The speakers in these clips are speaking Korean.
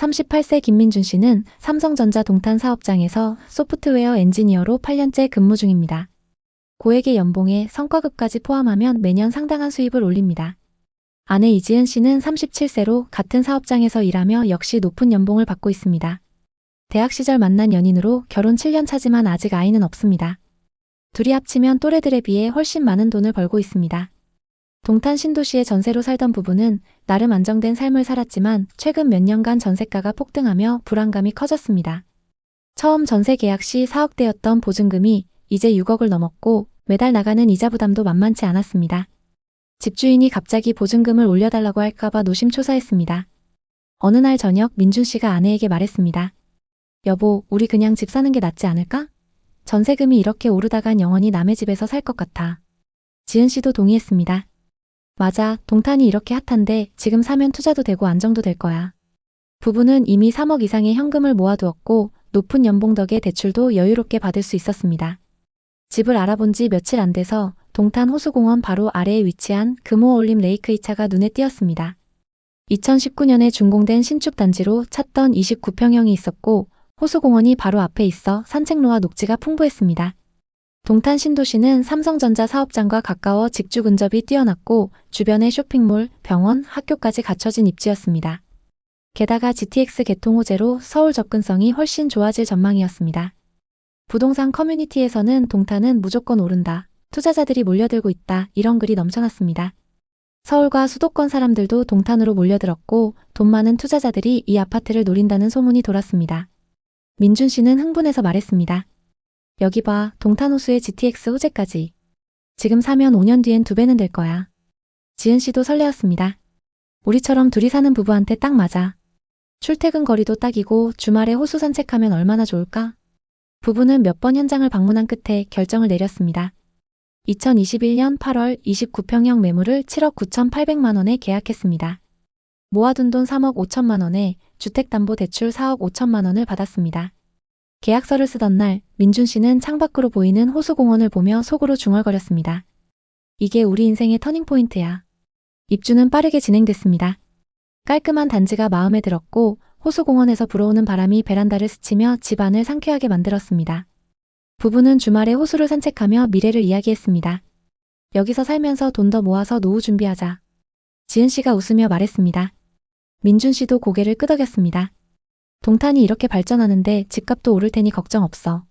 38세 김민준 씨는 삼성전자 동탄 사업장에서 소프트웨어 엔지니어로 8년째 근무 중입니다. 고액의 연봉에 성과급까지 포함하면 매년 상당한 수입을 올립니다. 아내 이지은 씨는 37세로 같은 사업장에서 일하며 역시 높은 연봉을 받고 있습니다. 대학 시절 만난 연인으로 결혼 7년 차지만 아직 아이는 없습니다. 둘이 합치면 또래들에 비해 훨씬 많은 돈을 벌고 있습니다. 동탄 신도시의 전세로 살던 부부는 나름 안정된 삶을 살았지만 최근 몇 년간 전세가가 폭등하며 불안감이 커졌습니다. 처음 전세 계약 시 4억대였던 보증금이 이제 6억을 넘었고 매달 나가는 이자 부담도 만만치 않았습니다. 집주인이 갑자기 보증금을 올려달라고 할까봐 노심초사했습니다. 어느 날 저녁 민준 씨가 아내에게 말했습니다. 여보, 우리 그냥 집 사는 게 낫지 않을까? 전세금이 이렇게 오르다간 영원히 남의 집에서 살 것 같아. 지은 씨도 동의했습니다. 맞아, 동탄이 이렇게 핫한데 지금 사면 투자도 되고 안정도 될 거야. 부부는 이미 3억 이상의 현금을 모아두었고 높은 연봉 덕에 대출도 여유롭게 받을 수 있었습니다. 집을 알아본 지 며칠 안 돼서 동탄 호수공원 바로 아래에 위치한 금호올림 레이크 2차가 눈에 띄었습니다. 2019년에 준공된 신축 단지로 찾던 29평형이 있었고 호수공원이 바로 앞에 있어 산책로와 녹지가 풍부했습니다. 동탄 신도시는 삼성전자 사업장과 가까워 직주 근접이 뛰어났고 주변에 쇼핑몰, 병원, 학교까지 갖춰진 입지였습니다. 게다가 GTX 개통 호재로 서울 접근성이 훨씬 좋아질 전망이었습니다. 부동산 커뮤니티에서는 동탄은 무조건 오른다. 투자자들이 몰려들고 있다. 이런 글이 넘쳐났습니다. 서울과 수도권 사람들도 동탄으로 몰려들었고 돈 많은 투자자들이 이 아파트를 노린다는 소문이 돌았습니다. 민준 씨는 흥분해서 말했습니다. 여기 봐, 동탄 호수의 GTX 호재까지. 지금 사면 5년 뒤엔 두 배는 될 거야. 지은 씨도 설레었습니다. 우리처럼 둘이 사는 부부한테 딱 맞아. 출퇴근 거리도 딱이고 주말에 호수 산책하면 얼마나 좋을까? 부부는 몇 번 현장을 방문한 끝에 결정을 내렸습니다. 2021년 8월 29평형 매물을 7억 9,800만 원에 계약했습니다. 모아둔 돈 3억 5천만 원에 주택담보대출 4억 5천만 원을 받았습니다. 계약서를 쓰던 날 민준 씨는 창밖으로 보이는 호수공원을 보며 속으로 중얼거렸습니다. 이게 우리 인생의 터닝포인트야. 입주는 빠르게 진행됐습니다. 깔끔한 단지가 마음에 들었고 호수공원에서 불어오는 바람이 베란다를 스치며 집안을 상쾌하게 만들었습니다. 부부는 주말에 호수를 산책하며 미래를 이야기했습니다. 여기서 살면서 돈 더 모아서 노후 준비하자. 지은 씨가 웃으며 말했습니다. 민준 씨도 고개를 끄덕였습니다. 동탄이 이렇게 발전하는데 집값도 오를 테니 걱정 없어.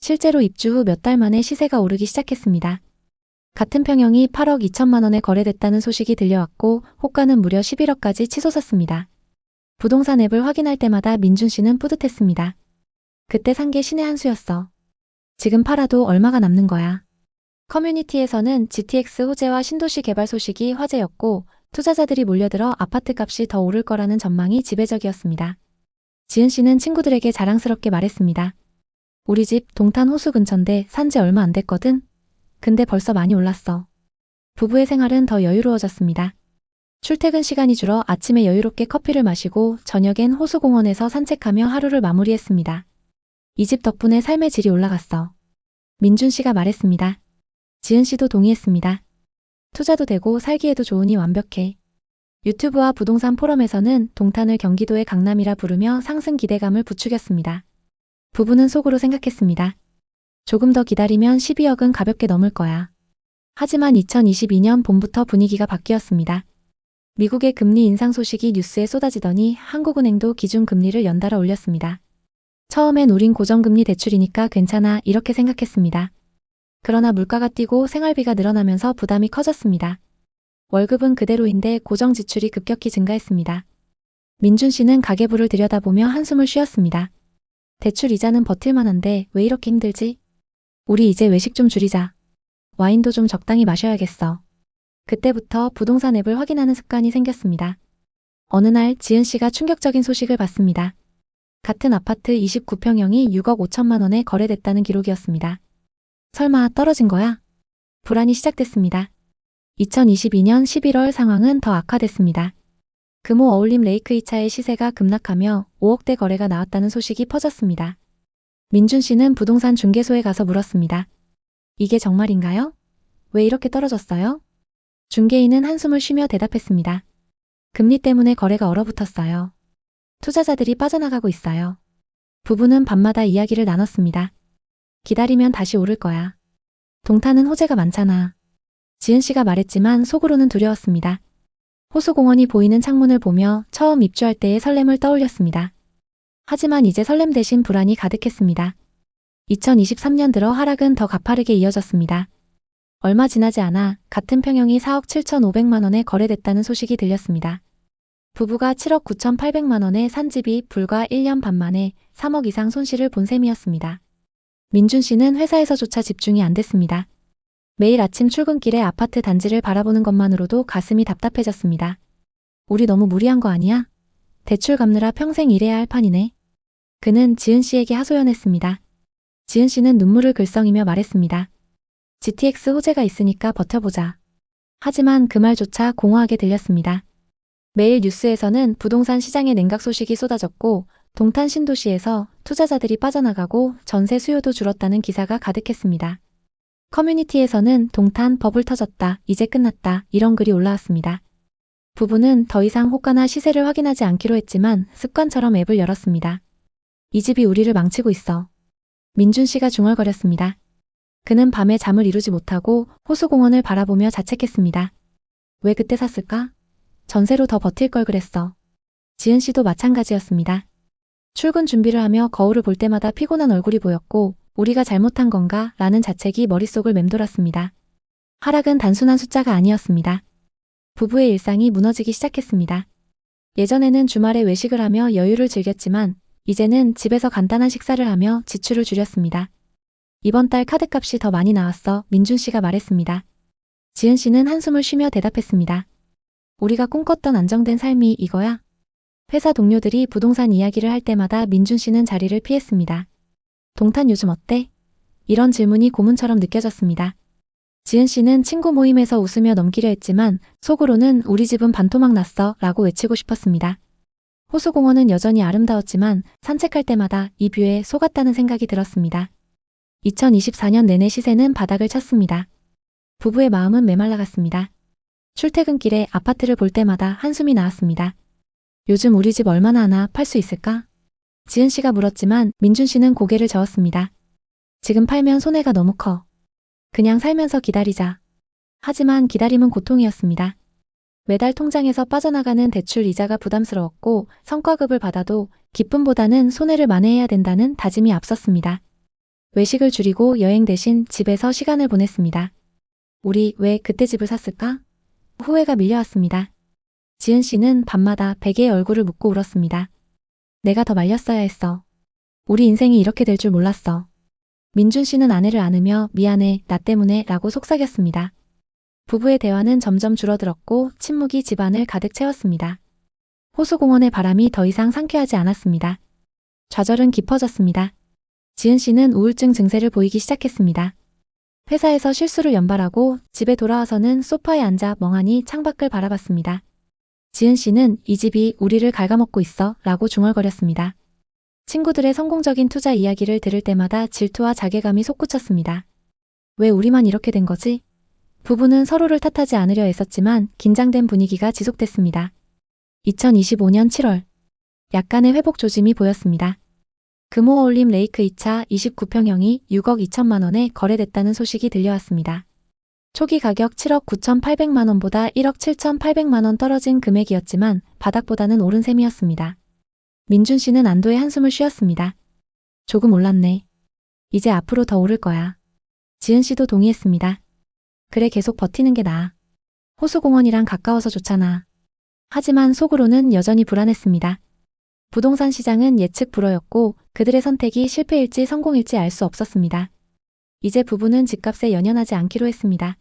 실제로 입주 후 몇 달 만에 시세가 오르기 시작했습니다. 같은 평형이 8억 2천만 원에 거래됐다는 소식이 들려왔고 호가는 무려 11억까지 치솟았습니다. 부동산 앱을 확인할 때마다 민준 씨는 뿌듯했습니다. 그때 산 게 신의 한 수였어. 지금 팔아도 얼마가 남는 거야. 커뮤니티에서는 GTX 호재와 신도시 개발 소식이 화제였고 투자자들이 몰려들어 아파트 값이 더 오를 거라는 전망이 지배적이었습니다. 지은 씨는 친구들에게 자랑스럽게 말했습니다. 우리 집 동탄 호수 근처인데 산 지 얼마 안 됐거든? 근데 벌써 많이 올랐어. 부부의 생활은 더 여유로워졌습니다. 출퇴근 시간이 줄어 아침에 여유롭게 커피를 마시고 저녁엔 호수공원에서 산책하며 하루를 마무리했습니다. 이 집 덕분에 삶의 질이 올라갔어. 민준 씨가 말했습니다. 지은 씨도 동의했습니다. 투자도 되고 살기에도 좋으니 완벽해. 유튜브와 부동산 포럼에서는 동탄을 경기도의 강남이라 부르며 상승 기대감을 부추겼습니다. 부부는 속으로 생각했습니다. 조금 더 기다리면 12억은 가볍게 넘을 거야. 하지만 2022년 봄부터 분위기가 바뀌었습니다. 미국의 금리 인상 소식이 뉴스에 쏟아지더니 한국은행도 기준금리를 연달아 올렸습니다. 처음엔 우린 고정금리 대출이니까 괜찮아 이렇게 생각했습니다. 그러나 물가가 뛰고 생활비가 늘어나면서 부담이 커졌습니다. 월급은 그대로인데 고정 지출이 급격히 증가했습니다. 민준 씨는 가계부를 들여다보며 한숨을 쉬었습니다. 대출 이자는 버틸만한데 왜 이렇게 힘들지? 우리 이제 외식 좀 줄이자. 와인도 좀 적당히 마셔야겠어. 그때부터 부동산 앱을 확인하는 습관이 생겼습니다. 어느 날 지은 씨가 충격적인 소식을 받습니다. 같은 아파트 29평형이 6억 5천만 원에 거래됐다는 기록이었습니다. 설마 떨어진 거야? 불안이 시작됐습니다. 2022년 11월 상황은 더 악화됐습니다. 금호 어울림 레이크 2차의 시세가 급락하며 5억대 거래가 나왔다는 소식이 퍼졌습니다. 민준 씨는 부동산 중개소에 가서 물었습니다. 이게 정말인가요? 왜 이렇게 떨어졌어요? 중개인은 한숨을 쉬며 대답했습니다. 금리 때문에 거래가 얼어붙었어요. 투자자들이 빠져나가고 있어요. 부부는 밤마다 이야기를 나눴습니다. 기다리면 다시 오를 거야. 동탄은 호재가 많잖아. 지은 씨가 말했지만 속으로는 두려웠습니다. 호수공원이 보이는 창문을 보며 처음 입주할 때의 설렘을 떠올렸습니다. 하지만 이제 설렘 대신 불안이 가득했습니다. 2023년 들어 하락은 더 가파르게 이어졌습니다. 얼마 지나지 않아 같은 평형이 4억 7,500만 원에 거래됐다는 소식이 들렸습니다. 부부가 7억 9,800만 원에 산 집이 불과 1년 반 만에 3억 이상 손실을 본 셈이었습니다. 민준 씨는 회사에서조차 집중이 안 됐습니다. 매일 아침 출근길에 아파트 단지를 바라보는 것만으로도 가슴이 답답해졌습니다. 우리 너무 무리한 거 아니야? 대출 갚느라 평생 일해야 할 판이네. 그는 지은 씨에게 하소연했습니다. 지은 씨는 눈물을 글썽이며 말했습니다. GTX 호재가 있으니까 버텨보자. 하지만 그 말조차 공허하게 들렸습니다. 매일 뉴스에서는 부동산 시장의 냉각 소식이 쏟아졌고 동탄 신도시에서 투자자들이 빠져나가고 전세 수요도 줄었다는 기사가 가득했습니다. 커뮤니티에서는 동탄 버블 터졌다, 이제 끝났다, 이런 글이 올라왔습니다. 부부는 더 이상 호가나 시세를 확인하지 않기로 했지만 습관처럼 앱을 열었습니다. 이 집이 우리를 망치고 있어. 민준 씨가 중얼거렸습니다. 그는 밤에 잠을 이루지 못하고 호수공원을 바라보며 자책했습니다. 왜 그때 샀을까? 전세로 더 버틸 걸 그랬어. 지은 씨도 마찬가지였습니다. 출근 준비를 하며 거울을 볼 때마다 피곤한 얼굴이 보였고 우리가 잘못한 건가 라는 자책이 머릿속을 맴돌았습니다. 하락은 단순한 숫자가 아니었습니다. 부부의 일상이 무너지기 시작했습니다. 예전에는 주말에 외식을 하며 여유를 즐겼지만 이제는 집에서 간단한 식사를 하며 지출을 줄였습니다. 이번 달 카드값이 더 많이 나왔어 민준 씨가 말했습니다. 지은 씨는 한숨을 쉬며 대답했습니다. 우리가 꿈꿨던 안정된 삶이 이거야? 회사 동료들이 부동산 이야기를 할 때마다 민준 씨는 자리를 피했습니다. 동탄 요즘 어때? 이런 질문이 고문처럼 느껴졌습니다. 지은 씨는 친구 모임에서 웃으며 넘기려 했지만 속으로는 우리 집은 반토막 났어 라고 외치고 싶었습니다. 호수공원은 여전히 아름다웠지만 산책할 때마다 이 뷰에 속았다는 생각이 들었습니다. 2024년 내내 시세는 바닥을 쳤습니다. 부부의 마음은 메말라갔습니다. 출퇴근길에 아파트를 볼 때마다 한숨이 나왔습니다. 요즘 우리 집 얼마나 하나 팔 수 있을까? 지은 씨가 물었지만 민준 씨는 고개를 저었습니다. 지금 팔면 손해가 너무 커. 그냥 살면서 기다리자. 하지만 기다림은 고통이었습니다. 매달 통장에서 빠져나가는 대출 이자가 부담스러웠고 성과급을 받아도 기쁨보다는 손해를 만회해야 된다는 다짐이 앞섰습니다. 외식을 줄이고 여행 대신 집에서 시간을 보냈습니다. 우리 왜 그때 집을 샀을까? 후회가 밀려왔습니다. 지은 씨는 밤마다 베개의 얼굴을 묻고 울었습니다. 내가 더 말렸어야 했어. 우리 인생이 이렇게 될 줄 몰랐어. 민준 씨는 아내를 안으며 미안해, 나 때문에 라고 속삭였습니다. 부부의 대화는 점점 줄어들었고 침묵이 집안을 가득 채웠습니다. 호수공원의 바람이 더 이상 상쾌하지 않았습니다. 좌절은 깊어졌습니다. 지은 씨는 우울증 증세를 보이기 시작했습니다. 회사에서 실수를 연발하고 집에 돌아와서는 소파에 앉아 멍하니 창밖을 바라봤습니다. 지은 씨는 이 집이 우리를 갉아먹고 있어 라고 중얼거렸습니다. 친구들의 성공적인 투자 이야기를 들을 때마다 질투와 자괴감이 솟구쳤습니다. 왜 우리만 이렇게 된 거지? 부부는 서로를 탓하지 않으려 애썼지만 긴장된 분위기가 지속됐습니다. 2025년 7월 약간의 회복 조짐이 보였습니다. 금호 어울림 레이크 2차 29평형이 6억 2천만 원에 거래됐다는 소식이 들려왔습니다. 초기 가격 7억 9,800만 원보다 1억 7,800만 원 떨어진 금액이었지만 바닥보다는 오른 셈이었습니다. 민준 씨는 안도의 한숨을 쉬었습니다. 조금 올랐네. 이제 앞으로 더 오를 거야. 지은 씨도 동의했습니다. 그래 계속 버티는 게 나아. 호수공원이랑 가까워서 좋잖아. 하지만 속으로는 여전히 불안했습니다. 부동산 시장은 예측 불허였고 그들의 선택이 실패일지 성공일지 알 수 없었습니다. 이제 부부는 집값에 연연하지 않기로 했습니다.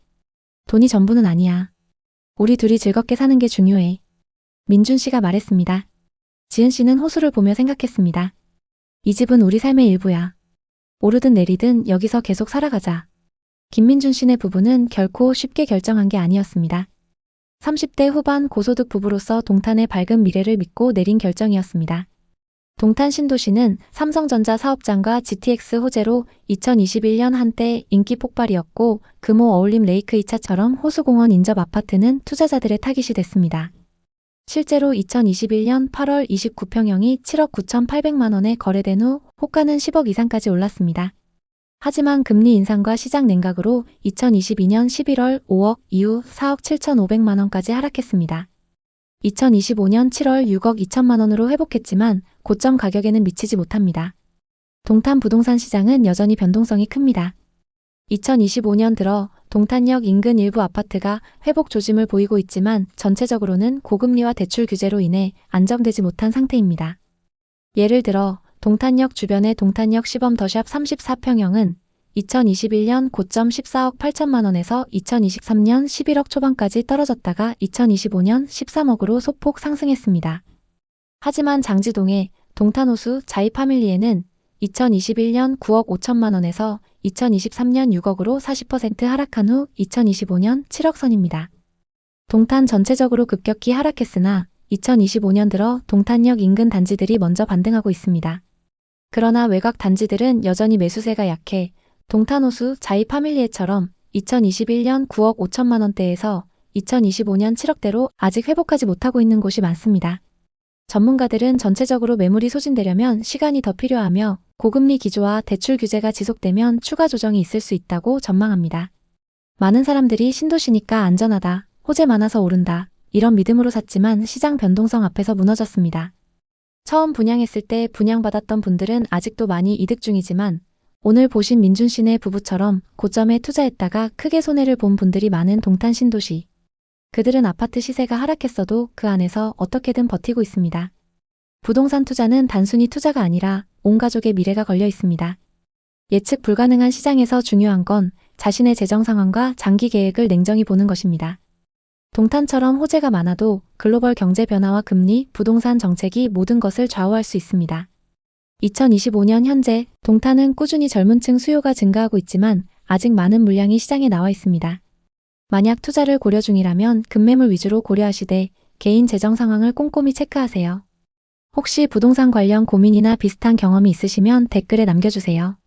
돈이 전부는 아니야. 우리 둘이 즐겁게 사는 게 중요해. 민준 씨가 말했습니다. 지은 씨는 호수를 보며 생각했습니다. 이 집은 우리 삶의 일부야. 오르든 내리든 여기서 계속 살아가자. 김민준 씨네 부부는 결코 쉽게 결정한 게 아니었습니다. 30대 후반 고소득 부부로서 동탄의 밝은 미래를 믿고 내린 결정이었습니다. 동탄 신도시는 삼성전자 사업장과 GTX 호재로 2021년 한때 인기 폭발이었고 금호 어울림 레이크 2차처럼 호수공원 인접 아파트는 투자자들의 타깃이 됐습니다. 실제로 2021년 8월 29평형이 7억 9,800만 원에 거래된 후 호가는 10억 이상까지 올랐습니다. 하지만 금리 인상과 시장 냉각으로 2022년 11월 5억 이후 4억 7,500만 원까지 하락했습니다. 2025년 7월 6억 2천만 원으로 회복했지만 고점 가격에는 미치지 못합니다. 동탄 부동산 시장은 여전히 변동성이 큽니다. 2025년 들어 동탄역 인근 일부 아파트가 회복 조짐을 보이고 있지만 전체적으로는 고금리와 대출 규제로 인해 안정되지 못한 상태입니다. 예를 들어 동탄역 주변의 동탄역 시범 더샵 34평형은 2021년 고점 14억 8천만 원에서 2023년 11억 초반까지 떨어졌다가 2025년 13억으로 소폭 상승했습니다. 하지만 장지동의 동탄호수 자이 파밀리에는 2021년 9억 5천만 원에서 2023년 6억으로 40% 하락한 후 2025년 7억 선입니다. 동탄 전체적으로 급격히 하락했으나 2025년 들어 동탄역 인근 단지들이 먼저 반등하고 있습니다. 그러나 외곽 단지들은 여전히 매수세가 약해 동탄호수 자이 파밀리에처럼 2021년 9억 5천만 원대에서 2025년 7억대로 아직 회복하지 못하고 있는 곳이 많습니다. 전문가들은 전체적으로 매물이 소진되려면 시간이 더 필요하며 고금리 기조와 대출 규제가 지속되면 추가 조정이 있을 수 있다고 전망합니다. 많은 사람들이 신도시니까 안전하다, 호재 많아서 오른다, 이런 믿음으로 샀지만 시장 변동성 앞에서 무너졌습니다. 처음 분양했을 때 분양받았던 분들은 아직도 많이 이득 중이지만 오늘 보신 민준 씨네 부부처럼 고점에 투자했다가 크게 손해를 본 분들이 많은 동탄 신도시. 그들은 아파트 시세가 하락했어도 그 안에서 어떻게든 버티고 있습니다. 부동산 투자는 단순히 투자가 아니라 온 가족의 미래가 걸려 있습니다. 예측 불가능한 시장에서 중요한 건 자신의 재정 상황과 장기 계획을 냉정히 보는 것입니다. 동탄처럼 호재가 많아도 글로벌 경제 변화와 금리, 부동산 정책이 모든 것을 좌우할 수 있습니다. 2025년 현재 동탄은 꾸준히 젊은 층 수요가 증가하고 있지만 아직 많은 물량이 시장에 나와 있습니다. 만약 투자를 고려 중이라면 급매물 위주로 고려하시되 개인 재정 상황을 꼼꼼히 체크하세요. 혹시 부동산 관련 고민이나 비슷한 경험이 있으시면 댓글에 남겨주세요.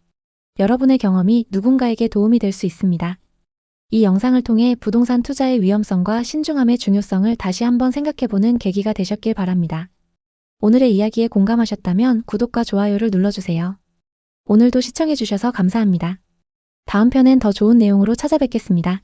여러분의 경험이 누군가에게 도움이 될 수 있습니다. 이 영상을 통해 부동산 투자의 위험성과 신중함의 중요성을 다시 한번 생각해보는 계기가 되셨길 바랍니다. 오늘의 이야기에 공감하셨다면 구독과 좋아요를 눌러주세요. 오늘도 시청해주셔서 감사합니다. 다음 편엔 더 좋은 내용으로 찾아뵙겠습니다.